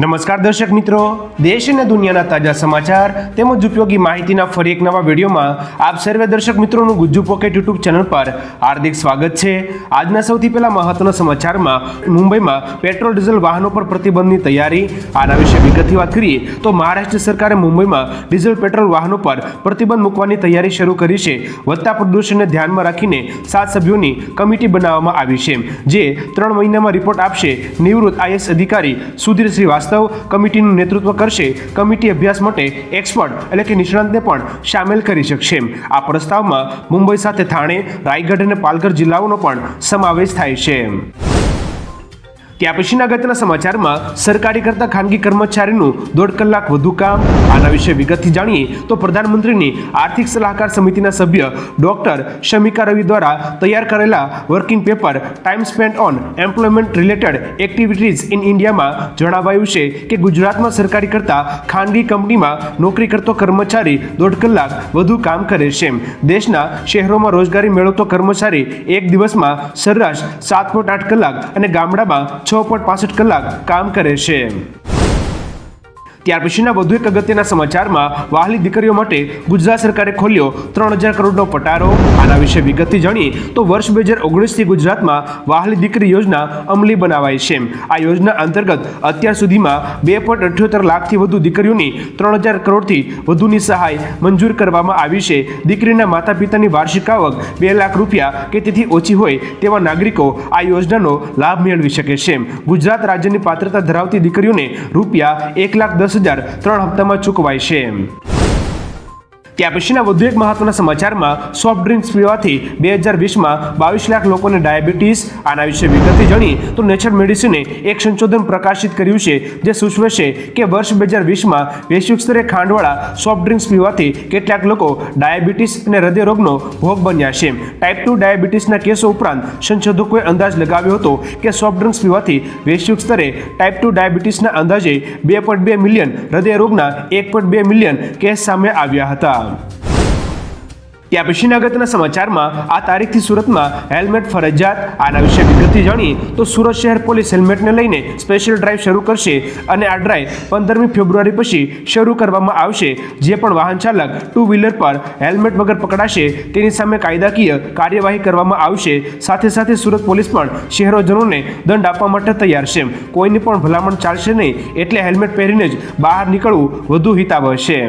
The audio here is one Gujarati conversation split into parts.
નમસ્કાર દર્શક મિત્રો. દેશ અને દુનિયાના તાજા સમાચાર તેમજ ઉપયોગી માહિતીના ફરી એક નવા વિડીયોમાં આપ સર્વે દર્શક મિત્રોનું ગુજ્જુ પોકેટ યુટ્યુબ ચેનલ પર હાર્દિક સ્વાગત છે. આજના સૌથી પહેલા મહત્વના સમાચારમાં મુંબઈમાં પેટ્રોલ, ડીઝલ વાહનો પર પ્રતિબંધની તૈયારી. આના વિશે વિગતથી વાત કરીએ તો મહારાષ્ટ્ર સરકારે મુંબઈમાં ડીઝલ, પેટ્રોલ વાહનો પર પ્રતિબંધ મૂકવાની તૈયારી શરૂ કરી છે. વધતા પ્રદૂષણને ધ્યાનમાં રાખીને સાત સભ્યોની કમિટી બનાવવામાં આવી છે. જે ત્રણ મહિનામાં રિપોર્ટ આપશે. નિવૃત્ત આઈએસ અધિકારી સુધીર શ્રીવાસ્તવ કમિટીનું નેતૃત્વ કરશે. કમિટી અભ્યાસ માટે એક્સપર્ટ એટલે કે નિષ્ણાંતને પણ સામેલ કરી શકશે. આ પ્રસ્તાવમાં મુંબઈ સાથે થાણે, રાયગઢ અને પાલઘર જિલ્લાઓનો પણ સમાવેશ થાય છે. ત્યાં પછીના અગત્યના સમાચારમાં સરકારી કરતા ખાનગી કર્મચારીનું દોઢ કલાક વધુ કામ. આના વિશે વિગતથી જાણીએ તો પ્રધાનમંત્રીની આર્થિક સલાહકાર સમિતિના સભ્ય ડોક્ટર શમિકા રવિ દ્વારા તૈયાર કરેલા working paper time spend on employment related activities in ઇન્ડિયામાં જણાવાયું છે કે ગુજરાતમાં સરકારી કરતા ખાનગી કંપનીમાં નોકરી કરતો કર્મચારી દોઢ કલાક વધુ કામ કરે છે. દેશના શહેરોમાં રોજગારી મેળવતો કર્મચારી એક દિવસમાં સરેરાશ સાત પોઈન્ટ આઠ કલાક અને ગામડામાં છ પોઈન્ટ પાસઠ કલાક કામ કરે છે. ત્યાર પછીના વધુ એક અગત્યના સમાચારમાં વાહલી દીકરીઓ માટે ગુજરાત સરકારે ખોલ્યો ત્રણ હજાર કરોડનો પટારો. આના વિશે વિગતથી જાણીએ તો વર્ષ બે હજાર ઓગણીસથી ગુજરાતમાં વાહલી દીકરી યોજના અમલી બનાવાઈ છે. આ યોજના અંતર્ગત અત્યાર સુધીમાં બે પોઈન્ટ અઠ્યોતેર લાખથી વધુ દીકરીઓની ત્રણ હજાર કરોડથી વધુની સહાય મંજૂર કરવામાં આવી છે. દીકરીના માતા પિતાની વાર્ષિક આવક બે લાખ રૂપિયા કે તેથી ઓછી હોય તેવા નાગરિકો આ યોજનાનો લાભ મેળવી શકે છે. ગુજરાત રાજ્યની પાત્રતા ધરાવતી દીકરીઓને રૂપિયા એક લાખ દસ હજાર ત્રણ હપ્તામાં ચૂકવાય છે. ત્યાં પછીના વધુ એક મહત્વના સમાચારમાં સોફ્ટ ડ્રિંક્સ પીવાથી બે હજાર વીસમાં બાવીસ લાખ લોકોને ડાયાબિટીસ, આના વિશે વિગતથી જાણીએ તો નેચર મેડિસિને એક સંશોધન પ્રકાશિત કર્યું છે, જે સૂચવે છે કે વર્ષ બે હજાર વીસમાં વૈશ્વિક સ્તરે ખાંડવાળા સોફ્ટ ડ્રિંક્સ પીવાથી કેટલાક લોકો ડાયાબિટીસ અને હૃદયરોગનો ભોગ બન્યા છે. ટાઈપ ટુ ડાયાબિટીસના કેસો ઉપરાંત સંશોધકોએ અંદાજ લગાવ્યો હતો કે સોફ્ટ ડ્રિંક્સ પીવાથી વૈશ્વિક સ્તરે ટાઈપ ટુ ડાયાબિટીસના અંદાજે બે પોઈન્ટ બે મિલિયન હૃદયરોગના એક પોઈન્ટ બે મિલિયન કેસ સામે આવ્યા હતા. ત્યાં પછી અગત્યના સમાચારમાં આ તારીખથી સુરતમાં હેલ્મેટ ફરજિયાત, આના વિશે વિગતથી જાણીએ તો સુરત શહેર પોલીસ હેલ્મેટને લઈને સ્પેશિયલ ડ્રાઈવ શરૂ કરશે અને આ ડ્રાઈવ પંદરમી ફેબ્રુઆરી પછી શરૂ કરવામાં આવશે. જે પણ વાહન ચાલક ટુ વ્હીલર પર હેલ્મેટ વગર પકડાશે, તેની સામે કાયદાકીય કાર્યવાહી કરવામાં આવશે. સાથે સાથે સુરત પોલીસ પણ શહેરોજનોને દંડ આપવા માટે તૈયાર છે. કોઈની પણ ભલામણ ચાલશે નહીં, એટલે હેલ્મેટ પહેરીને જ બહાર નીકળવું વધુ હિતાવહ છે.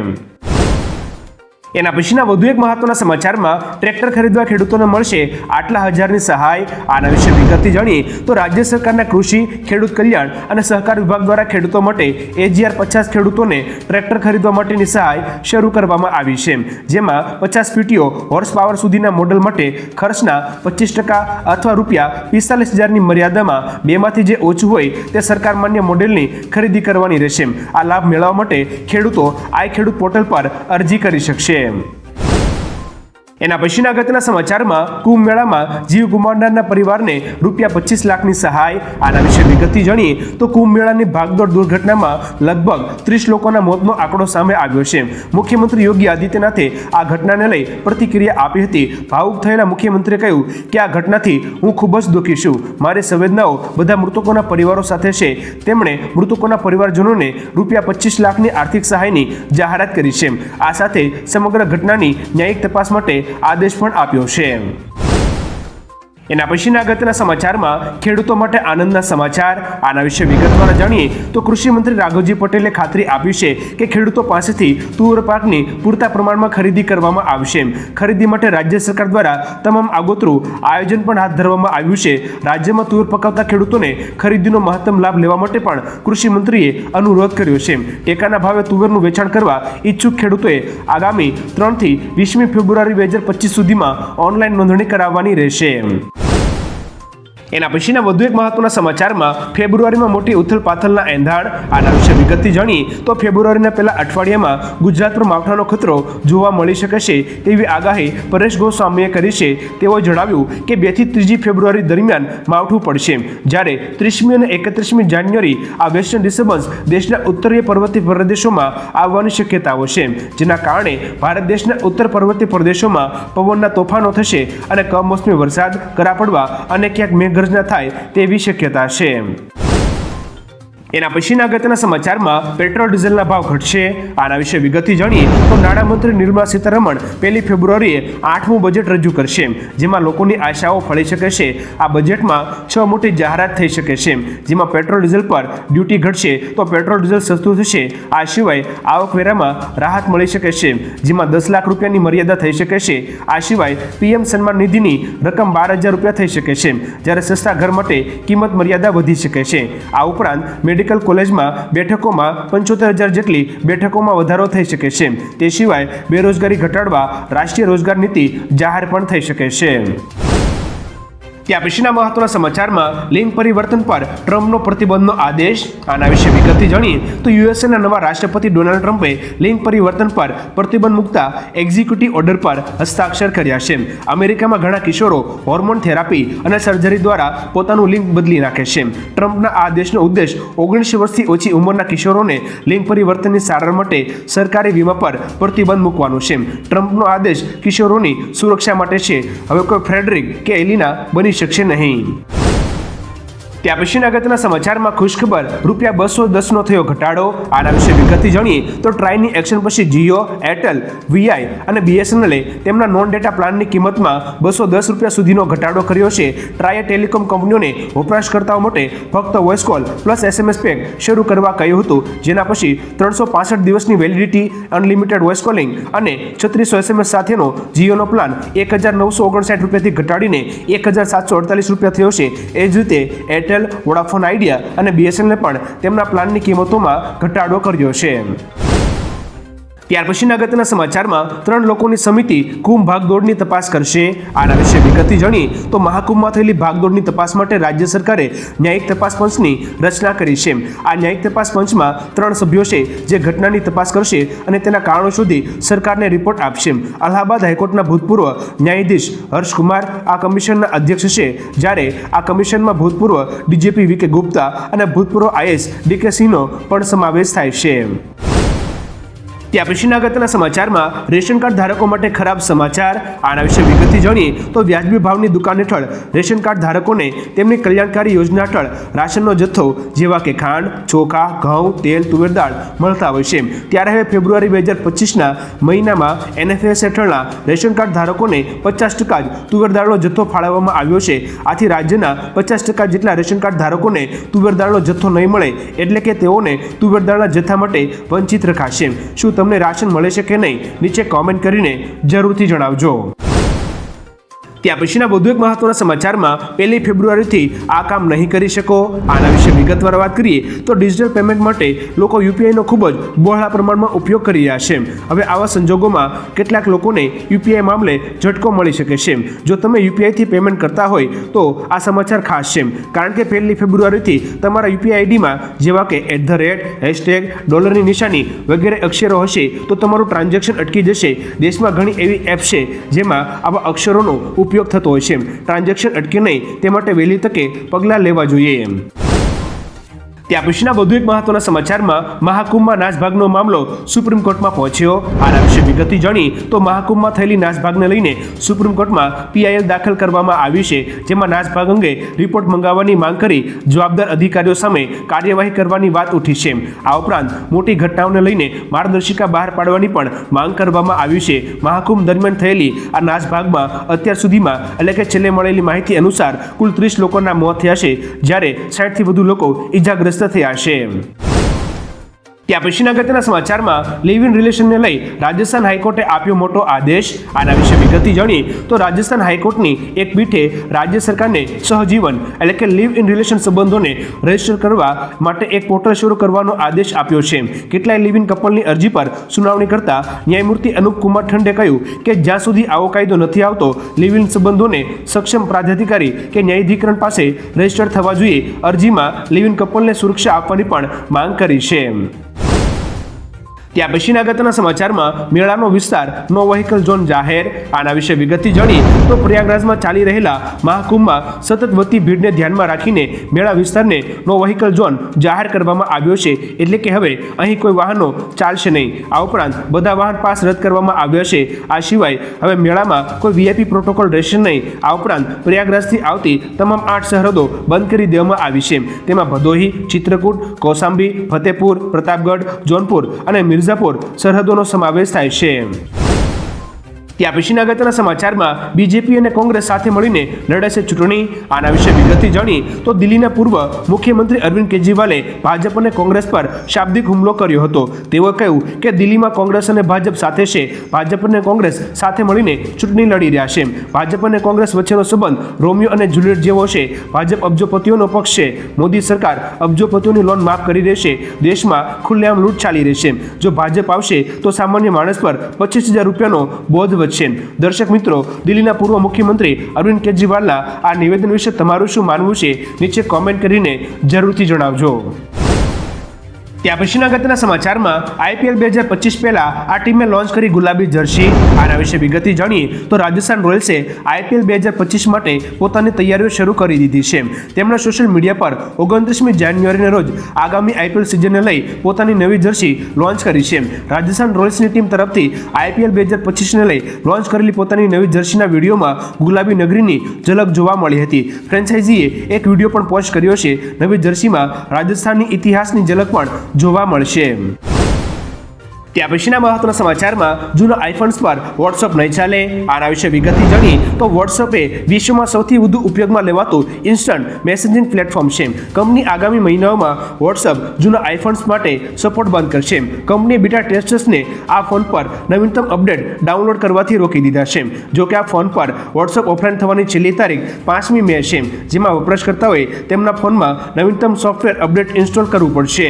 એના પછીના વધુ એક મહત્વના સમાચારમાં ટ્રેક્ટર ખરીદવા ખેડૂતોને મળશે આટલા હજારની સહાય. આના વિશે વિગતથી જાણીએ તો રાજ્ય સરકારના કૃષિ, ખેડૂત કલ્યાણ અને સહકાર વિભાગ દ્વારા ખેડૂતો માટે એજીઆર પચાસ ખેડૂતોને ટ્રેક્ટર ખરીદવા માટેની સહાય શરૂ કરવામાં આવી છે. જેમાં પચાસ પીટીઓ હોર્સ પાવર સુધીના મોડલ માટે ખર્ચના પચીસ ટકા અથવા રૂપિયા પિસ્તાલીસ હજારની મર્યાદામાં બેમાંથી જે ઓછું હોય તે સરકાર માન્ય મોડેલની ખરીદી કરવાની રહેશે. આ લાભ મેળવવા માટે ખેડૂતો આઈ ખેડૂત પોર્ટલ પર અરજી કરી શકશે. que એના પછીના અગત્યના સમાચારમાં કુંભ મેળામાં જીવ ગુમાવનારના પરિવારને રૂપિયા પચીસ લાખની સહાય, આના વિશે વિગતથી જાણીએ તો કુંભ મેળાની ભાગદોડ દુર્ઘટનામાં લગભગ ત્રીસ લોકોના મોતનો આંકડો સામે આવ્યો છે. મુખ્યમંત્રી યોગી આદિત્યનાથે આ ઘટનાને લઈ પ્રતિક્રિયા આપી હતી. ભાવુક થયેલા મુખ્યમંત્રીએ કહ્યું કે આ ઘટનાથી હું ખૂબ જ દુઃખી છું. મારી સંવેદનાઓ બધા મૃતકોના પરિવારો સાથે છે. તેમણે મૃતકોના પરિવારજનોને રૂપિયા પચીસ લાખની આર્થિક સહાયની જાહેરાત કરી છે. આ સાથે સમગ્ર ઘટનાની ન્યાયિક તપાસ માટે આદેશ પણ આપ્યો છે. એના પછીના અગત્યના સમાચારમાં ખેડૂતો માટે આનંદના સમાચાર. આના વિશે વિગતવાર જાણીએ તો કૃષિમંત્રી રાઘવજી પટેલે ખાતરી આપી છે કે ખેડૂતો પાસેથી તુવર પાકની પૂરતા પ્રમાણમાં ખરીદી કરવામાં આવશે. ખરીદી માટે રાજ્ય સરકાર દ્વારા તમામ આગોતરું આયોજન પણ હાથ ધરવામાં આવ્યું છે. રાજ્યમાં તુવર પકાવતા ખેડૂતોને ખરીદીનો મહત્તમ લાભ લેવા માટે પણ કૃષિમંત્રીએ અનુરોધ કર્યો છે. ટેકાના ભાવે તુવેરનું વેચાણ કરવા ઈચ્છુક ખેડૂતોએ આગામી ત્રણથી વીસમી ફેબ્રુઆરી બે હજાર પચીસ સુધીમાં ઓનલાઈન નોંધણી કરાવવાની રહેશે. એના પછીના વધુ એક મહત્વના સમાચારમાં ફેબ્રુઆરીમાં મોટી ઉથલપાથલના એંધાણ આના વિશે વિગતથી જાણીએ તો ફેબ્રુઆરીના પહેલા અઠવાડિયામાં ગુજરાત પર માવઠાનો ખતરો જોવા મળી શકે છે તેવી આગાહી પરેશ ગોસ્વામીએ કરી છે. તેઓએ જણાવ્યું કે બેથી ત્રીજી ફેબ્રુઆરી દરમિયાન માવઠું પડશે. જ્યારે ત્રીસમી અને એકત્રીસમી જાન્યુઆરી આ વેસ્ટર્ન ડિસ્ટર્બન્સ દેશના ઉત્તરીય પર્વતીય પ્રદેશોમાં આવવાની શક્યતાઓ છે. જેના કારણે ભારત દેશના ઉત્તર પર્વતીય પ્રદેશોમાં પવનના તોફાનો થશે અને કમોસમી વરસાદ કરા પડવા અને ક્યાંક મેઘ ગર્જના થાય તેવી શક્યતા છે. એના પછીના અગત્યના સમાચારમાં પેટ્રોલ, ડીઝલના ભાવ ઘટશે. આના વિશે વિગતથી જાણીએ તો નાણામંત્રી નિર્મલા સીતારમણ પહેલી ફેબ્રુઆરીએ આઠમું બજેટ રજૂ કરશે, જેમાં લોકોની આશાઓ ફળી શકે છે. આ બજેટમાં છ મોટી જાહેરાત થઈ શકે છે, જેમાં પેટ્રોલ, ડીઝલ પર ડ્યુટી ઘટશે તો પેટ્રોલ, ડીઝલ સસ્તું થશે. આ સિવાય આવકવેરામાં રાહત મળી શકે છે, જેમાં દસ લાખ રૂપિયાની મર્યાદા થઈ શકે છે. આ સિવાય પીએમ સન્માન નિધિની રકમ બાર હજાર રૂપિયા થઈ શકે છે, જ્યારે સસ્તા ઘર માટે કિંમત મર્યાદા વધી શકે છે. આ ઉપરાંત મેડિકલ કોલેજમાં બેઠકોમાં પંચોતેર હજાર જેટલી બેઠકોમાં વધારો થઈ શકે છે. તે સિવાય બેરોજગારી ઘટાડવા રાષ્ટ્રીય રોજગાર નીતિ જાહેર પણ થઈ શકે છે. ત્યાં પછીના મહત્વના સમાચારમાં લિંગ પરિવર્તન પર ટ્રમ્પનો પ્રતિબંધનો આદેશ. આના વિશે વિગતથી જાણીએ તો યુએસએના નવા રાષ્ટ્રપતિ ડોનાલ્ડ ટ્રમ્પે લિંગ પરિવર્તન પર પ્રતિબંધ મૂકતા એક્ઝિક્યુટિવ ઓર્ડર પર હસ્તાક્ષર કર્યા છે. અમેરિકામાં ઘણા કિશોરો હોર્મોન થેરાપી અને સર્જરી દ્વારા પોતાનું લિંગ બદલી નાખે છે. ટ્રમ્પના આ આદેશનો ઉદ્દેશ ઓગણીસ વર્ષથી ઓછી ઉંમરના કિશોરોને લિંગ પરિવર્તનની સારવાર માટે સરકારી વીમા પર પ્રતિબંધ મૂકવાનો છે. ટ્રમ્પનો આદેશ કિશોરોની સુરક્ષા માટે છે. હવે કોઈ ફ્રેડરિક કે એલિના બની શકશે નહીં. ત્યાં પછીના અગત્યના સમાચારમાં ખુશખબર. રૂપિયા બસો દસનો થયો ઘટાડો. આના વિશે વિગતથી જાણીએ તો ટ્રાયની એક્શન પછી જીઓ, એરટેલ, વીઆઈ અને બીએસએનએલે તેમના નોન ડેટા પ્લાનની કિંમતમાં બસો દસ રૂપિયા સુધીનો ઘટાડો કર્યો છે. ટ્રાયે ટેલિકોમ કંપનીઓને વપરાશકર્તાઓ માટે ફક્ત voice call plus SMS pack શરૂ કરવા કહ્યું હતું. જેના પછી ત્રણસો પાસઠ દિવસની વેલિડિટી અનલિમિટેડ વોઇસ કોલિંગ અને છત્રીસો એસએમએસ સાથેનો જીઓનો પ્લાન એક હજાર નવસો ઓગણસાઠ રૂપિયાથી ઘટાડીને એક હજાર સાતસો અડતાલીસ રૂપિયા થયો છે. એ જ રીતે એરટેલ વોડાફોન આઈડિયા અને બીએસએનએલે પણ તેમના પ્લાનની કિંમતોમાં ઘટાડો કર્યો છે. ત્યાર પછીના અગત્યના સમાચારમાં ત્રણ લોકોની સમિતિ કુંભ ભાગદોડની તપાસ કરશે. આના વિશે વિગતથી જાણીએ તો મહાકુંભમાં થયેલી ભાગદોડની તપાસ માટે રાજ્ય સરકારે ન્યાયિક તપાસ પંચની રચના કરી છે. આ ન્યાયિક તપાસ પંચમાં ત્રણ સભ્યો છે જે ઘટનાની તપાસ કરશે અને તેના કારણો સુધી સરકારને રિપોર્ટ આપશે. અલ્હાબાદ હાઈકોર્ટના ભૂતપૂર્વ ન્યાયાધીશ હર્ષકુમાર, આ કમિશનના અધ્યક્ષ છે, જ્યારે આ કમિશનમાં ભૂતપૂર્વ ડીજીપી વી કે ગુપ્તા અને ભૂતપૂર્વ આઈએસ ડીકે સિંહનો પણ સમાવેશ થાય છે. ત્યાં પછીના અગત્યના સમાચારમાં રેશન કાર્ડ ધારકો માટે ખરાબ સમાચાર. આના વિશે વિગતથી જાણીએ તો વ્યાજબી ભાવની દુકાન હેઠળ રેશન કાર્ડ ધારકોને તેમની કલ્યાણકારી યોજના હેઠળ રાશનનો જથ્થો જેવા કે ખાંડ, ચોખા, ઘઉં, તેલ, તુવેર, દાળ મળતા હોય છે. ત્યારે હવે ફેબ્રુઆરી બે હજાર પચીસના મહિનામાં એનએફએસ હેઠળના રેશન કાર્ડ ધારકોને પચાસ ટકા જ તુવેર દાળનો જથ્થો ફાળવવામાં આવ્યો છે. આથી રાજ્યના પચાસ ટકા જેટલા રેશન કાર્ડ ધારકોને તુવેર દાળનો જથ્થો નહીં મળે એટલે કે તેઓને તુવેર દાળના જથ્થા માટે વંચિત રખાશે. શું તમને રાશન મળે છે કે નહીં નીચે કોમેન્ટ કરીને જરૂરથી જણાવજો. ત્યાં પછીના વધુ એક મહત્વના સમાચારમાં પહેલી ફેબ્રુઆરીથી આ કામ નહીં કરી શકો. આના વિશે વિગતવાર વાત કરીએ તો ડિજિટલ પેમેન્ટ માટે લોકો યુપીઆઈનો ખૂબ જ બહોળા પ્રમાણમાં ઉપયોગ કરી રહ્યા છે. હવે આવા સંજોગોમાં કેટલાક લોકોને યુપીઆઈ મામલે ઝટકો મળી શકે છે. જો તમે યુપીઆઈથી પેમેન્ટ કરતા હોય તો આ સમાચાર ખાસ છે. કારણ કે પહેલી ફેબ્રુઆરીથી તમારા યુપીઆઈ આઈડીમાં જેવા કે એટ ધ રેટ હેશટેગ ડોલરની નિશાની વગેરે અક્ષરો હશે તો તમારું ટ્રાન્ઝેક્શન અટકી જશે. દેશમાં ઘણી એવી એપ છે જેમાં આવા અક્ષરોનો ઉપયોગ થતો હોય છે. ટ્રાન્ઝેક્શન અટકે નહીં, તે માટે વહેલી તકે પગલાં લેવા જોઈએ એમ. ત્યાં પછીના વધુ એક મહત્વના સમાચારમાં મહાકુંભમાં નાસભાગનો મામલો સુપ્રીમ કોર્ટમાં પહોંચ્યો. આના વિશે વિગતથી જાણી તો મહાકુંભમાં થયેલી નાસભાગને લઈને સુપ્રીમ કોર્ટમાં પીઆઈએલ દાખલ કરવામાં આવી છે, જેમાં નાસભાગ અંગે રિપોર્ટ મંગાવવાની માંગ કરી જવાબદાર અધિકારીઓ સામે કાર્યવાહી કરવાની વાત ઉઠી છે. આ ઉપરાંત મોટી ઘટનાઓને લઈને માર્ગદર્શિકા બહાર પાડવાની પણ માંગ કરવામાં આવી છે. મહાકુંભ દરમિયાન થયેલી આ નાસભાગમાં અત્યાર સુધીમાં એટલે કે છેલ્લે મળેલી માહિતી અનુસાર કુલ ત્રીસ લોકોના મોત થયા છે, જ્યારે સાઠથી વધુ લોકો ઇજાગ્રસ્ત થયા છે ત્યાં પછીના અગત્યના સમાચારમાં લિવ ઇન રિલેશનને લઈ રાજસ્થાન હાઈકોર્ટે આપ્યો મોટો આદેશ. આના વિશે વિગતથી જાણીએ તો રાજસ્થાન હાઈકોર્ટની એક પીઠે રાજ્ય સરકારને સહજીવન એટલે કે લિવ ઇન રિલેશન સંબંધોને રજિસ્ટર કરવા માટે એક પોર્ટલ શરૂ કરવાનો આદેશ આપ્યો છે. કેટલાય લિવ ઇન કપલની અરજી પર સુનાવણી કરતા ન્યાયમૂર્તિ અનુપ કુમાર ઠંડે કહ્યું કે જ્યાં સુધી આવો કાયદો નથી આવતો લિવ ઇન સંબંધોને સક્ષમ પ્રાધિકારી કે ન્યાયાધિકરણ પાસે રજિસ્ટર થવા જોઈએ. અરજીમાં લિવ ઇન કપલને સુરક્ષા આપવાની પણ માંગ કરી છે. ત્યાં પછીના અગત્યના સમાચારમાં મેળાનો વિસ્તાર, નો વ્હીકલ ઝોન જાહેર. આના વિશે વિગતથી જાણી તો પ્રયાગરાજમાં ચાલી રહેલા મહાકુંભમાં સતત વધતી ભીડને ધ્યાનમાં રાખીને મેળા વિસ્તારને નો વ્હીકલ ઝોન જાહેર કરવામાં આવ્યો છે. એટલે કે હવે અહીં કોઈ વાહનો ચાલશે નહીં. આ ઉપરાંત બધા વાહન પાસ રદ કરવામાં આવ્યા છે. આ સિવાય હવે મેળામાં કોઈ વીઆઈપી પ્રોટોકોલ રહેશે નહીં. આ ઉપરાંત પ્રયાગરાજથી આવતી તમામ આઠ સરહદો બંધ કરી દેવામાં આવી છે. તેમાં ભદોહી, ચિત્રકૂટ કૌસાંબી ફતેપુર, પ્રતાપગઢ, જોનપુર અને મિર્ઝાપુર સરહદોનો સમાવેશ થાય છે. ત્યાં પછીના અગત્યના સમાચારમાં બીજેપી અને કોંગ્રેસ સાથે મળીને લડાશે ચૂંટણી. આના વિશે વિગતથી જાણી તો દિલ્હીના પૂર્વ મુખ્યમંત્રી અરવિંદ કેજરીવાલે ભાજપ અને કોંગ્રેસ પર શાબ્દિક હુમલો કર્યો હતો. તેઓએ કહ્યું કે દિલ્હીમાં કોંગ્રેસ અને ભાજપ સાથે છે. ભાજપ અને કોંગ્રેસ સાથે મળીને ચૂંટણી લડી રહ્યા છે. ભાજપ અને કોંગ્રેસ વચ્ચેનો સંબંધ રોમિયો અને જુલિયટ જેવો છે. ભાજપ અબજોપતિઓનો પક્ષ છે. મોદી સરકાર અબજોપતિઓની લોન માફ કરી દેશે. દેશમાં ખુલ્લેઆમ લૂંટ ચાલી રહેશે જો ભાજપ આવશે તો સામાન્ય માણસ પર પચીસ હજાર રૂપિયાનો બોધ વધશે દર્શક મિત્રો, દિલ્હીના પૂર્વ મુખ્યમંત્રી અરવિંદ કેજરીવાલના આ નિવેદન વિશે તમારું શું માનવું છે? નીચે કોમેન્ટ કરીને જરૂરથી જણાવજો. ત્યાં પછીના અગત્યના સમાચારમાં આઈપીએલ બે હજાર પચીસ પહેલા આ ટીમે લોન્ચ કરી ગુલાબી જર્સી. આના વિશે વિગતે જાણીએ તો રાજસ્થાન રોયલ્સે આઈપીએલ બે હજાર પચીસ માટે પોતાની તૈયારીઓ શરૂ કરી દીધી છે. તેમણે સોશિયલ મીડિયા પર ઓગણત્રીસમી જાન્યુઆરીના રોજ આગામી આઈપીએલ સિઝનને લઈ પોતાની નવી જર્સી લોન્ચ કરી છે. રાજસ્થાન રોયલ્સની ટીમ તરફથી આઈપીએલ બે હજાર પચીસને લઈ લોન્ચ કરેલી પોતાની નવી જર્સીના વિડીયોમાં ગુલાબી નગરીની ઝલક જોવા મળી હતી. ફ્રેન્ચાઇઝીએ એક વીડિયો પણ પોસ્ટ કર્યો છે. નવી જર્સીમાં રાજસ્થાનની ઇતિહાસની ઝલક પણ જોવા મળશે. ત્યાં પછીના મહત્વના સમાચારમાં જૂના આઈફોન્સ પર વોટ્સઅપ નહીં ચાલે. આના વિશે વિગતથી જાણી તો વોટ્સઅપે વિશ્વમાં સૌથી વધુ ઉપયોગમાં લેવાતું ઇન્સ્ટન્ટ મેસેજિંગ પ્લેટફોર્મ છે. કંપની આગામી મહિનાઓમાં વોટ્સઅપ જૂના આઈફોન્સ માટે સપોર્ટ બંધ કરશે. કંપનીએ બીટા ટેસ્ટર્સને આ ફોન પર નવીનતમ અપડેટ ડાઉનલોડ કરવાથી રોકી દીધા છે. જો કે આ ફોન પર વોટ્સઅપ ઓફલાઈન થવાની છેલ્લી તારીખ પાંચમી મે છે. જેમાં વપરાશકર્તાઓએ તેમના ફોનમાં નવીનતમ સોફ્ટવેર અપડેટ ઇન્સ્ટોલ કરવું પડશે.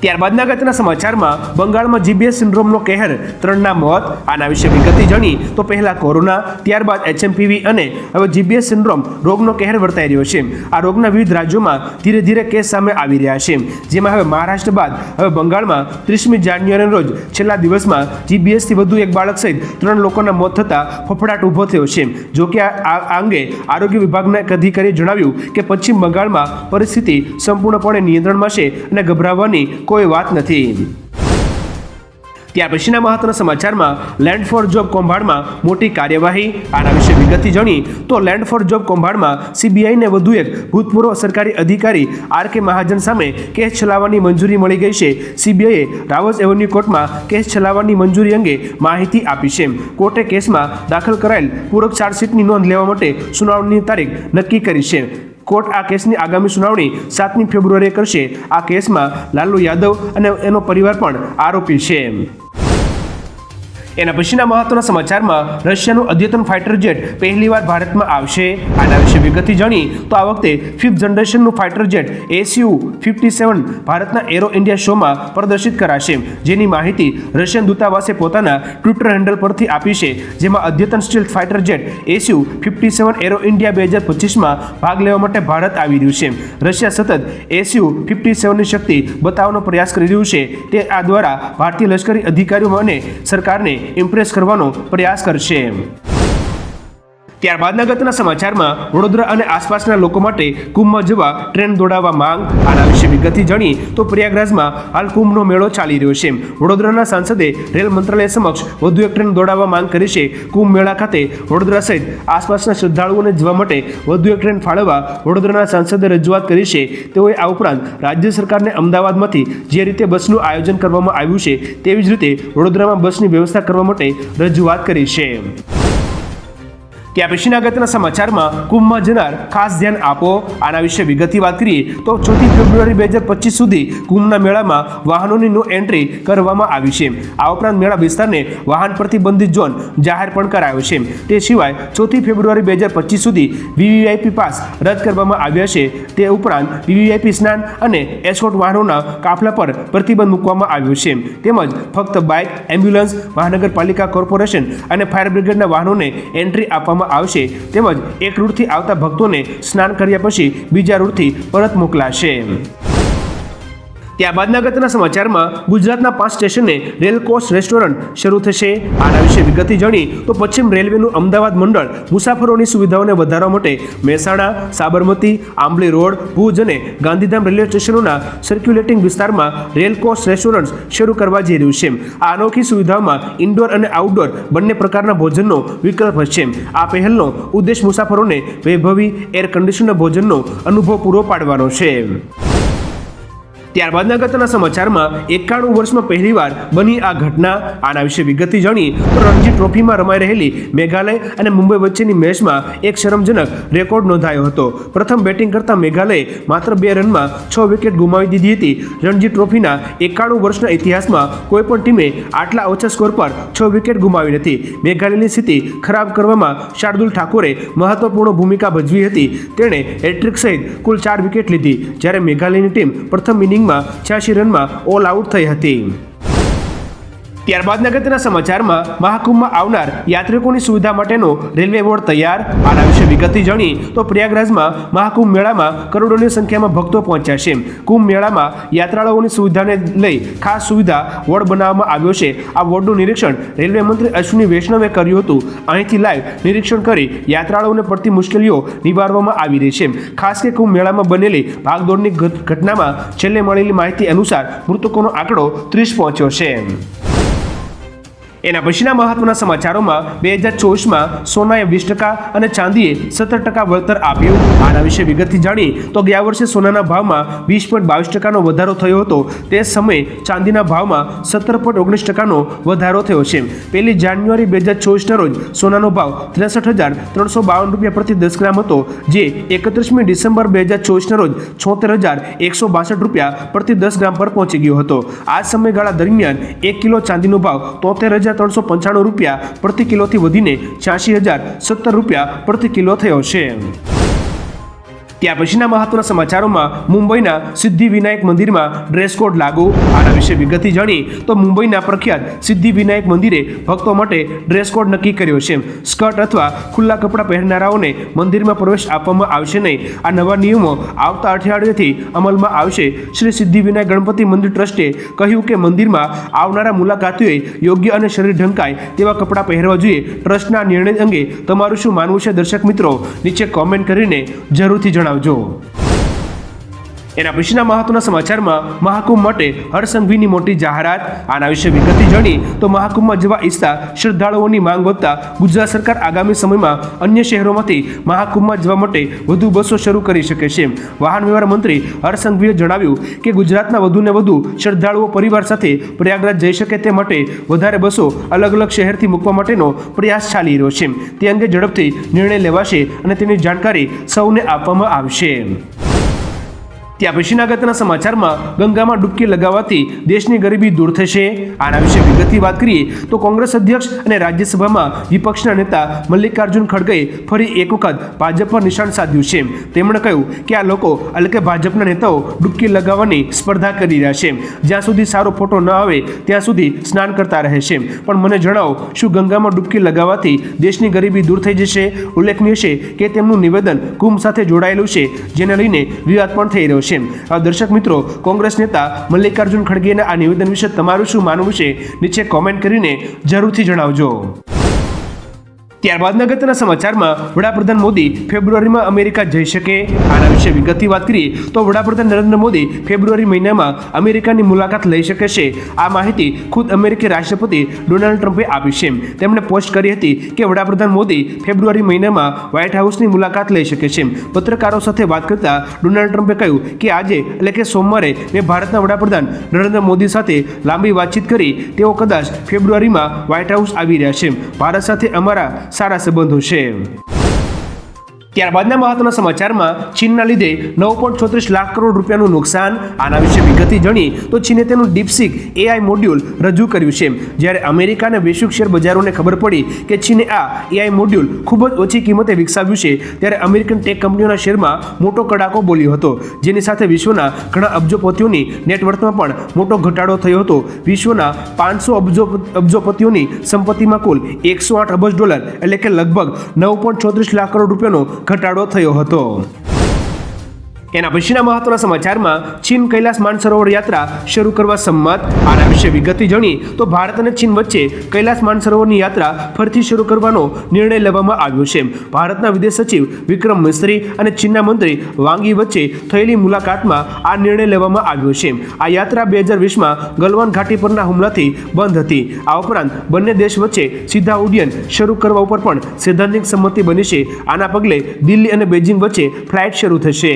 ત્યારબાદના અગત્યના સમાચારમાં બંગાળમાં જીબીએસ સિન્ડ્રોમનો કહેર, ત્રણના મોત, આના વિશે વિગતે જાણી તો પહેલા કોરોના, ત્યારબાદ એચએમપીવી અને હવે જીબીએસ સિન્ડ્રોમ રોગનો કહેર વર્તાઈ રહ્યો છે. આ રોગના વિવિધ રાજ્યોમાં ધીરે ધીરે કેસ સામે આવી રહ્યા છે. જેમાં હવે મહારાષ્ટ્ર બાદ હવે બંગાળમાં ત્રીસમી જાન્યુઆરીના રોજ છેલ્લા દિવસમાં જીબીએસથી વધુ એક બાળક સહિત ત્રણ લોકોના મોત થતાં ફફડાટ ઊભો થયો છે. જો કે આ અંગે આરોગ્ય વિભાગના એક અધિકારીએ જણાવ્યું કે પશ્ચિમ બંગાળમાં પરિસ્થિતિ સંપૂર્ણપણે નિયંત્રણમાં છે અને ગભરાવાની કોઈ વાત નથી. ત્યાર પછીના મહત્વના સમાચારમાં લેન્ડ ફોર જોબ કૌભાંડમાં મોટી કાર્યવાહી. આના વિશે વિગતથી જાણી તો લેન્ડ ફોર જોબ કૌભાંડમાં સીબીઆઈને વધુ એક ભૂતપૂર્વ સરકારી અધિકારી આર કે મહાજન સામે કેસ ચલાવવાની મંજૂરી મળી ગઈ છે. સીબીઆઈએ રાવસ એવન્યુ કોર્ટમાં કેસ ચલાવવાની મંજૂરી અંગે માહિતી આપી છે. કોર્ટે કેસમાં દાખલ કરાયેલ પૂરક ચાર્જશીટની નોંધ લેવા માટે સુનાવણીની તારીખ નક્કી કરી છે. કોર્ટ આ કેસની આગામી સુનાવણી સાતમી ફેબ્રુઆરીએ કરશે. આ કેસમાં લાલુ યાદવ અને એનો પરિવાર પણ આરોપી છે. એના પછીના મહત્વના સમાચારમાં રશિયાનું અદ્યતન ફાઇટર જેટ પહેલીવાર ભારતમાં આવશે. આના વિશે વિગતથી જાણી તો આ વખતે fifth જનરેશનનું fighter jet SU fifty seven ભારતના એરો ઇન્ડિયા શોમાં પ્રદર્શિત કરાશે, જેની માહિતી રશિયન દૂતાવાસે પોતાના ટ્વિટર હેન્ડલ પરથી આપી છે, જેમાં અદ્યતન stealth fighter jet SU fifty seven aero India બે હજાર પચીસમાં ભાગ લેવા માટે ભારત આવી રહ્યું છે. રશિયા સતત એસયુ ફિફ્ટી સેવનની શક્તિ બતાવવાનો પ્રયાસ કરી રહ્યું છે. તે આ દ્વારા ભારતીય લશ્કરી અધિકારીઓ અને સરકારને ઇમ્પ્રેસ કરવાનો પ્રયાસ કરશે. ત્યારબાદના ગતના સમાચારમાં વડોદરા અને આસપાસના લોકો માટે કુંભમાં જવા ટ્રેન દોડાવવા માંગ. આના વિશે વિગતથી જાણી તો પ્રયાગરાજમાં હાલ કુંભનો મેળો ચાલી રહ્યો છે. વડોદરાના સાંસદે રેલ મંત્રાલય સમક્ષ વધુ એક ટ્રેન દોડાવવા માંગ કરી છે. કુંભ મેળા ખાતે વડોદરા સહિત આસપાસના શ્રદ્ધાળુઓને જવા માટે વધુ એક ટ્રેન ફાળવવા વડોદરાના સાંસદે રજૂઆત કરી છે. તેઓએ આ ઉપરાંત રાજ્ય સરકારને અમદાવાદમાંથી જે રીતે બસનું આયોજન કરવામાં આવ્યું છે, તેવી જ રીતે વડોદરામાં બસની વ્યવસ્થા કરવા માટે રજૂઆત કરી છે. ત્યાં પછીના અગત્યના સમાચારમાં કુંભમાં જનાર ખાસ ધ્યાન આપો. આના વિશે વિગતની વાત કરીએ તો ચોથી ફેબ્રુઆરી બે હજાર પચીસ સુધી કુંભના મેળામાં વાહનોની નો એન્ટ્રી કરવામાં આવી છે. આ ઉપરાંત મેળા વિસ્તારને વાહન પ્રતિબંધિત ઝોન જાહેર પણ કરાયો છે. તે સિવાય ચોથી ફેબ્રુઆરી બે હજાર પચીસ સુધી વીવીઆઈપી પાસ રદ કરવામાં આવ્યા છે. તે ઉપરાંત વીવીઆઈપી સ્નાન અને એસ્કોટ વાહનોના કાફલા પર પ્રતિબંધ મૂકવામાં આવ્યો છે. તેમજ ફક્ત બાઇક, એમ્બ્યુલન્સ, મહાનગરપાલિકા કોર્પોરેશન અને ફાયર બ્રિગેડના વાહનોને એન્ટ્રી આપવામાં આવશે તેમજ એક રૂટથી આવતા ભક્તોને સ્નાન કર્યા પછી બીજા રૂટથી પરત મોકલાશે. ત્યારબાદના અગત્યના સમાચારમાં ગુજરાતના પાંચ સ્ટેશને રેલ કોચ રેસ્ટોરન્ટ શરૂ થશે. આના વિશે વિગતથી જાણી તો પશ્ચિમ રેલવેનું અમદાવાદ મંડળ મુસાફરોની સુવિધાઓને વધારવા માટે મહેસાણા, સાબરમતી, આંબલી રોડ, ભુજ અને ગાંધીધામ રેલવે સ્ટેશનોના સર્ક્યુલેટિંગ વિસ્તારમાં રેલ કોચ રેસ્ટોરન્ટ શરૂ કરવા જઈ રહ્યું છે. આ અનોખી સુવિધાઓમાં ઇન્ડોર અને આઉટડોર બંને પ્રકારના ભોજનનો વિકલ્પ હશે. આ પહેલનો ઉદ્દેશ મુસાફરોને વૈભવી એર કન્ડિશનર ભોજનનો અનુભવ પૂરો પાડવાનો છે. ત્યારબાદના અગત્યના સમાચારમાં એકાણું વર્ષમાં પહેલીવાર બની આ ઘટના. આના વિશે વિગતથી જાણી તો રણજી ટ્રોફીમાં રમાઈ રહેલી મેઘાલય અને મુંબઈ વચ્ચેની મેચમાં એક શરમજનક રેકોર્ડ નોંધાયો હતો. પ્રથમ બેટિંગ કરતા મેઘાલયે માત્ર બે રનમાં છ વિકેટ ગુમાવી દીધી હતી. રણજી ટ્રોફીના એકાણું વર્ષના ઇતિહાસમાં કોઈપણ ટીમે આટલા ઓછા સ્કોર પર છ વિકેટ ગુમાવી નથી. મેઘાલયની સ્થિતિ ખરાબ કરવામાં શાર્દુલ ઠાકોરે મહત્વપૂર્ણ ભૂમિકા ભજવી હતી. તેણે હેટ્રિક સહિત કુલ ચાર વિકેટ લીધી. જ્યારે મેઘાલયની ટીમ પ્રથમ ઇનિંગમાં છ્યાસી રનમાં ઓલ આઉટ થઈ હતી. ત્યારબાદના અગત્યના સમાચારમાં મહાકુંભમાં આવનાર યાત્રિકોની સુવિધા માટેનો રેલવે બોર્ડ તૈયાર. આના વિશે વિગતથી જાણી તો પ્રયાગરાજમાં મહાકુંભ મેળામાં કરોડોની સંખ્યામાં ભક્તો પહોંચ્યા છે. કુંભ મેળામાં યાત્રાળુઓની સુવિધાને લઈ ખાસ સુવિધા વોર્ડ બનાવવામાં આવ્યો છે. આ વોર્ડનું નિરીક્ષણ રેલવે મંત્રી અશ્વિની વૈષ્ણવે કર્યું હતું. અહીંથી લાઈવ નિરીક્ષણ કરી યાત્રાળુઓને પડતી મુશ્કેલીઓ નિવારવામાં આવી રહી છે. ખાસ કે કુંભ મેળામાં બનેલી ભાગદોડની ઘટનામાં છેલ્લે મળેલી માહિતી અનુસાર મૃતકોનો આંકડો ત્રીસ પહોંચ્યો છે. એના પછીના મહત્વના સમાચારોમાં બે હજાર ચોવીસમાં સોનાએ વીસ ટકા અને ચાંદીએ સત્તર ટકા વળતર આપ્યું. આના વિશે વિગતથી જાણી તો ગયા વર્ષે સોનાના ભાવમાં વીસ પોઈન્ટ બાવીસ ટકાનો વધારો થયો હતો. તે સમયે ચાંદીના ભાવમાં સત્તર પોઈન્ટ ઓગણીસ ટકાનો વધારો થયો છે. પહેલી જાન્યુઆરી બે હજાર ચોવીસના રોજ સોનાનો ભાવ ત્રેસઠ હજાર ત્રણસો બાવન રૂપિયા પ્રતિ દસ ગ્રામ હતો, જે એકત્રીસમી ડિસેમ્બર બે હજાર ચોવીસના રોજ છોતેર હજાર એકસો બાસઠ રૂપિયા પ્રતિ દસ ગ્રામ પર પહોંચી ગયો હતો. આ સમયગાળા દરમિયાન એક કિલો ચાંદીનો ભાવ તોતેર હજાર ત્રણસો પંચાણું રૂપિયા પ્રતિ કિલોથી વધીને છ્યાસી હજાર સત્તર રૂપિયા પ્રતિ કિલો થયો છે. ત્યાર પછીના મહત્વના સમાચારોમાં મુંબઈના સિદ્ધિ વિનાયક મંદિરમાં ડ્રેસ કોડ લાગુ. આના વિશે વિગતથી જાણી તો મુંબઈના પ્રખ્યાત સિદ્ધિ વિનાયક મંદિરે ભક્તો માટે ડ્રેસ કોડ નક્કી કર્યો છે. સ્કર્ટ અથવા ખુલ્લા કપડાં પહેરનારાઓને મંદિરમાં પ્રવેશ આપવામાં આવશે નહીં. આ નવા નિયમો આવતા અઠવાડિયેથી અમલમાં આવશે. શ્રી સિદ્ધિ વિનાયક ગણપતિ મંદિર ટ્રસ્ટે કહ્યું કે મંદિરમાં આવનારા મુલાકાતીઓએ યોગ્ય અને શરીર ઢંકાય તેવા કપડાં પહેરવા જોઈએ. ટ્રસ્ટના નિર્ણય અંગે તમારું શું માનવું છે? દર્શક મિત્રો, નીચે કોમેન્ટ કરીને જરૂરથી જણાવજો એના પછીના મહત્વના સમાચારમાં મહાકુંભ માટે હરસંઘવીની મોટી જાહેરાત. આના વિશે વિગતથી જાણી તો મહાકુંભમાં જવા ઈચ્છતા શ્રદ્ધાળુઓની માંગ વધતા ગુજરાત સરકાર આગામી સમયમાં અન્ય શહેરોમાંથી મહાકુંભમાં જવા માટે વધુ બસો શરૂ કરી શકે છે. વાહન વ્યવહાર મંત્રી હરસંઘવીએ જણાવ્યું કે ગુજરાતના વધુને વધુ શ્રદ્ધાળુઓ પરિવાર સાથે પ્રયાગરાજ જઈ શકે તે માટે વધારે બસો અલગ અલગ શહેરથી મૂકવા માટેનો પ્રયાસ ચાલી રહ્યો છે. તે અંગે ઝડપથી નિર્ણય લેવાશે અને તેની જાણકારી સૌને આપવામાં આવશે. ત્યાં પછીના અગત્યના સમાચારમાં ગંગામાં ડૂબકી લગાવવાથી દેશની ગરીબી દૂર થશે. આના વિશે વિગતથી વાત કરીએ તો કોંગ્રેસ અધ્યક્ષ અને રાજ્યસભામાં વિપક્ષના નેતા મલ્લિકાર્જુન ખડગેએ ફરી એક વખત ભાજપ પર નિશાન સાધ્યું છે. તેમણે કહ્યું કે આ લોકો એટલે કે ભાજપના નેતાઓ ડૂબકી લગાવવાની સ્પર્ધા કરી રહ્યા છે. જ્યાં સુધી સારો ફોટો ન આવે, ત્યાં સુધી સ્નાન કરતા રહે છે. પણ મને જણાવો, શું ગંગામાં ડૂબકી લગાવવાથી દેશની ગરીબી દૂર થઈ જશે? ઉલ્લેખનીય છે કે તેમનું નિવેદન કુંભ સાથે જોડાયેલું છે, જેને લઈને વિવાદ પણ થઈ રહ્યો છે. આ દર્શક મિત્રો, કોંગ્રેસ નેતા મલ્લિકાર્જુન ખડગેના આ નિવેદન વિશે તમારું શું માનવું છે? નીચે કોમેન્ટ કરીને જરૂરથી જણાવજો. ત્યારબાદના અગત્યના સમાચારમાં વડાપ્રધાન મોદી ફેબ્રુઆરીમાં અમેરિકા જઈ શકે આના વિશે વિગતની વાત કરીએ તો વડાપ્રધાન નરેન્દ્ર મોદી ફેબ્રુઆરી મહિનામાં અમેરિકાની મુલાકાત લઈ શકે છે. આ માહિતી ખુદ અમેરિકી રાષ્ટ્રપતિ ડોનાલ્ડ ટ્રમ્પે આપી છે. તેમણે પોસ્ટ કરી હતી કે વડાપ્રધાન મોદી ફેબ્રુઆરી મહિનામાં વ્હાઇટ હાઉસની મુલાકાત લઈ શકે છે. પત્રકારો સાથે વાત કરતા ડોનાલ્ડ ટ્રમ્પે કહ્યું કે આજે એટલે કે સોમવારે મેં ભારતના વડાપ્રધાન નરેન્દ્ર મોદી સાથે લાંબી વાતચીત કરી. તેઓ કદાચ ફેબ્રુઆરીમાં વ્હાઇટ હાઉસ આવી રહ્યા છે. ભારત સાથે અમારા સારા સંબંધો છે ત્યારબાદના મહત્વના સમાચારમાં ચીનના લીધે નવ પોઈન્ટ છોત્રીસ લાખ કરોડ રૂપિયાનું નુકસાન. આના વિશે વિગતથી જણી તો ચીને તેનું ડીપસિક એઆઈ મોડ્યુલ રજૂ કર્યું છે. જ્યારે અમેરિકા અને વૈશ્વિક શેર બજારોને ખબર પડી કે ચીને આ એઆઈ મોડ્યુલ ખૂબ જ ઓછી કિંમતે વિકસાવ્યું છે, ત્યારે અમેરિકન ટેક કંપનીઓના શેરમાં મોટો કડાકો બોલ્યો હતો. જેની સાથે વિશ્વના ઘણા અબજોપતિઓની નેટવર્થમાં પણ મોટો ઘટાડો થયો હતો. વિશ્વના પાંચસો અબજો અબજોપતિઓની સંપત્તિમાં કુલ એકસો આઠ અબજ ડોલર, એટલે કે લગભગ નવ પોઈન્ટ છોત્રીસ લાખ કરોડ રૂપિયાનો ઘટાડો થયો હતો. એના પછીના મહત્વના સમાચારમાં ચીન કૈલાસ માનસરોવર યાત્રા શરૂ કરવા સંમત. આના વિશે વિગતથી જાણી તો ભારત અને ચીન વચ્ચે કૈલાસ માનસરોવરની યાત્રા ફરીથી શરૂ કરવાનો નિર્ણય લેવામાં આવ્યો છે. ભારતના વિદેશ સચિવ વિક્રમ મિસ્ત્રી અને ચીનના મંત્રી વાંગી વચ્ચે થયેલી મુલાકાતમાં આ નિર્ણય લેવામાં આવ્યો છે. આ યાત્રા બે હજાર વીસમાં ગલવાન ઘાટી પરના હુમલાથી બંધ હતી. આ ઉપરાંત બંને દેશ વચ્ચે સીધા ઉડ્ડયન શરૂ કરવા ઉપર પણ સૈદ્ધાંતિક સંમતિ બની છે. આના પગલે દિલ્હી અને બેઇજિંગ વચ્ચે ફ્લાઇટ શરૂ થશે.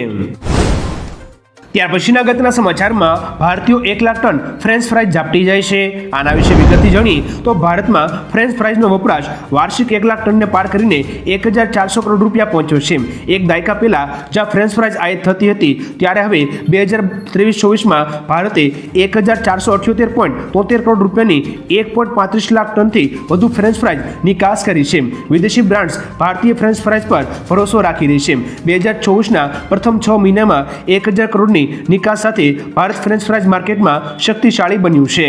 ત્યાર પછીના ગતના સમાચારમાં ભારતીયો એક લાખ ટન ફ્રેન્ચ ફ્રાઈઝ ઝાપટી જાય છે. આના વિશે વિગતથી જાણી તો ભારતમાં ફ્રેન્ચ ફ્રાઈઝનો વપરાશ વાર્ષિક એક લાખ ટનને પાર કરીને એક હજાર ચારસો કરોડ રૂપિયા પહોંચ્યો છે. એક દાયકા પહેલાં જ્યાં ફ્રેન્ચ ફ્રાઈઝ આયાત થતી હતી, ત્યારે હવે બે હજાર ત્રેવીસ ચોવીસમાં ભારતે એક હજાર ચારસો અઠ્યોતેર પોઈન્ટ તોતેર કરોડ રૂપિયાની એક પોઈન્ટ પાંત્રીસ લાખ ટનથી વધુ ફ્રેન્ચ ફ્રાઈઝ નિકાસ કરી છે. વિદેશી બ્રાન્ડ્સ ભારતીય ફ્રેન્ચ ફ્રાઈઝ પર ભરોસો રાખી રહી છે. બે હજાર ચોવીસના પ્રથમ છ મહિનામાં એક હજાર કરોડની નિકાસ સાથે ભારત ફ્રેન્ચ ફ્રાઈઝ માર્કેટમાં શક્તિશાળી બન્યું છે.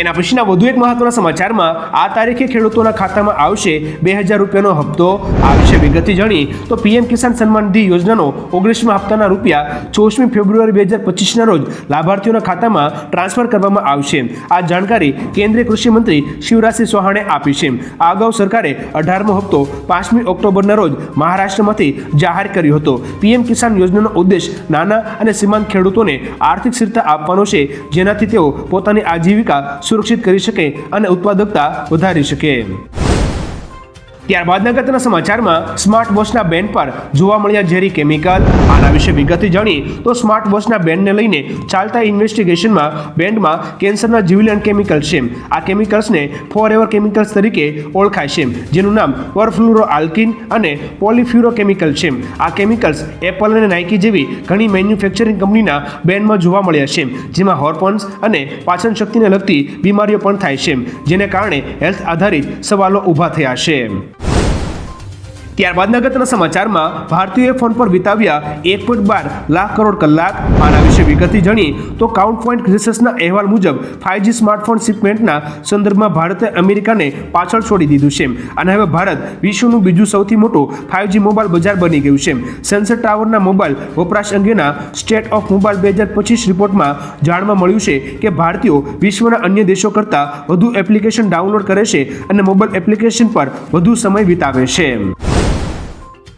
એના પછીના વધુ એક મહત્વના સમાચારમાં આ તારીખે ખેડૂતોના ખાતામાં આવશે બે હજાર રૂપિયાનો હપ્તો. આ વિશે વિગતથી જાણી તો પીએમ કિસાન સન્માન નિધિ યોજનાનો ઓગણીસમા હપ્તાના રૂપિયા ચોવીસમી ફેબ્રુઆરી બે હજાર પચીસના રોજ લાભાર્થીઓના ખાતામાં ટ્રાન્સફર કરવામાં આવશે. આ જાણકારી કેન્દ્રીય કૃષિ મંત્રી શિવરાજસિંહ ચૌહાણે આપી છે. આ અગાઉ સરકારે અઢારમો હપ્તો પાંચમી ઓક્ટોબરના રોજ મહારાષ્ટ્રમાંથી જાહેર કર્યો હતો. પીએમ કિસાન યોજનાનો ઉદ્દેશ નાના અને સીમાંત ખેડૂતોને આર્થિક સ્થિરતા આપવાનો છે. જેનાથી તેઓ પોતાની આજીવિકા સુરક્ષિત કરી શકે અને ઉત્પાદકતા વધારી શકે. ત્યારબાદ અગત્યના સમાચારમાં સ્માર્ટ વોચના બેન્ડ પર જોવા મળ્યા ઝેરી કેમિકલ. આના વિશે વિગતથી જાણી તો સ્માર્ટ વોચના બેન્ડને લઈને ચાલતા ઇન્વેસ્ટિગેશનમાં બેન્ડમાં કેન્સરના જીવલેણ કેમિકલ છે. આ કેમિકલ્સને ફોર એવર કેમિકલ્સ તરીકે ઓળખાય છે. જેનું નામ પરફ્લુરો આલ્કિન અને પોલિફ્યુરો કેમિકલ છે. આ કેમિકલ્સ એપલ અને નાઇકી જેવી ઘણી મેન્યુફેક્ચરિંગ કંપનીના બેન્ડમાં જોવા મળ્યા છે. જેમાં હોર્મોન્સ અને પાચન શક્તિને લગતી બીમારીઓ પણ થાય છે. જેને કારણે હેલ્થ આધારિત સવાલો ઊભા થયા છે. ત્યારબાદ અગત્યના સમાચારમાં ભારતીયોએ ફોન પર વિતાવ્યા એક પોઈન્ટ બાર લાખ કરોડ કલાક આના વિશે વિગતથી જાણીએ તો કાઉન્ટ પોઈન્ટ રિસર્ચના અહેવાલ મુજબ ફાઇવજી સ્માર્ટફોન શિપમેન્ટના સંદર્ભમાં ભારતે અમેરિકાને પાછળ છોડી દીધું છે. અને હવે ભારત વિશ્વનું બીજું સૌથી મોટું ફાઇવજી મોબાઈલ બજાર બની ગયું છે. સેન્સર ટાવરના મોબાઈલ વપરાશ અંગેના સ્ટેટ ઓફ મોબાઈલ બે હજાર પચીસ રિપોર્ટમાં જાણવા મળ્યું છે કે ભારતીયો વિશ્વના અન્ય દેશો કરતાં વધુ એપ્લિકેશન ડાઉનલોડ કરે છે અને મોબાઈલ એપ્લિકેશન પર વધુ સમય વિતાવે છે.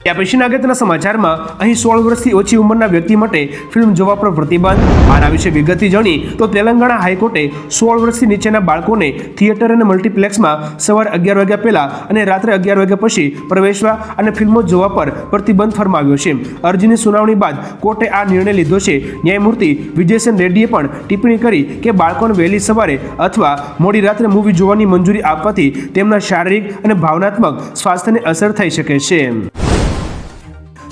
ત્યાં પછીના સમાચારમાં અહીં સોળ વર્ષથી ઓછી ઉંમરના વ્યક્તિ માટે ફિલ્મ જોવા પર પ્રતિબંધ. આના વિશે વિગતથી જાણી તો તેલંગાણા હાઈકોર્ટે સોળ વર્ષથી નીચેના બાળકોને થિયેટર અને મલ્ટીપ્લેક્સમાં સવારે અગિયાર વાગ્યા પહેલા અને રાત્રે અગિયાર વાગ્યા પછી પ્રવેશવા અને ફિલ્મો જોવા પર પ્રતિબંધ ફરમાવ્યો છે. અરજીની સુનાવણી બાદ કોર્ટે આ નિર્ણય લીધો છે. ન્યાયમૂર્તિ વિજયસેન રેડ્ડીએ પણ ટિપ્પણી કરી કે બાળકોને વહેલી સવારે અથવા મોડી રાત્રે મૂવી જોવાની મંજૂરી આપવાથી તેમના શારીરિક અને ભાવનાત્મક સ્વાસ્થ્યને અસર થઈ શકે છે.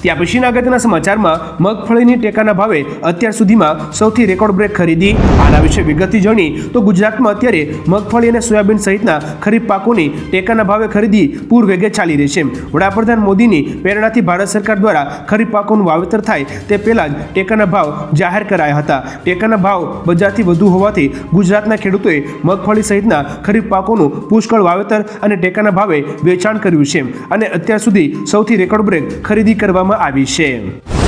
ત્યાં પછીના અગત્યના સમાચારમાં મગફળીની ટેકાના ભાવે અત્યાર સુધીમાં સૌથી રેકોર્ડ બ્રેક ખરીદી. આના વિશે વિગતથી જાણી તો ગુજરાતમાં અત્યારે મગફળી અને સોયાબીન સહિતના ખરીફ પાકોની ટેકાના ભાવે ખરીદી પૂર વેગે ચાલી રહી છે. વડાપ્રધાન મોદીની પ્રેરણાથી ભારત સરકાર દ્વારા ખરીફ પાકોનું વાવેતર થાય તે પહેલાં જ ટેકાના ભાવ જાહેર કરાયા હતા. ટેકાના ભાવ બજારથી વધુ હોવાથી ગુજરાતના ખેડૂતોએ મગફળી સહિતના ખરીફ પાકોનું પુષ્કળ વાવેતર અને ટેકાના ભાવે વેચાણ કર્યું છે. અને અત્યાર સુધી સૌથી રેકોર્ડ બ્રેક ખરીદી કરવામાં આવી છે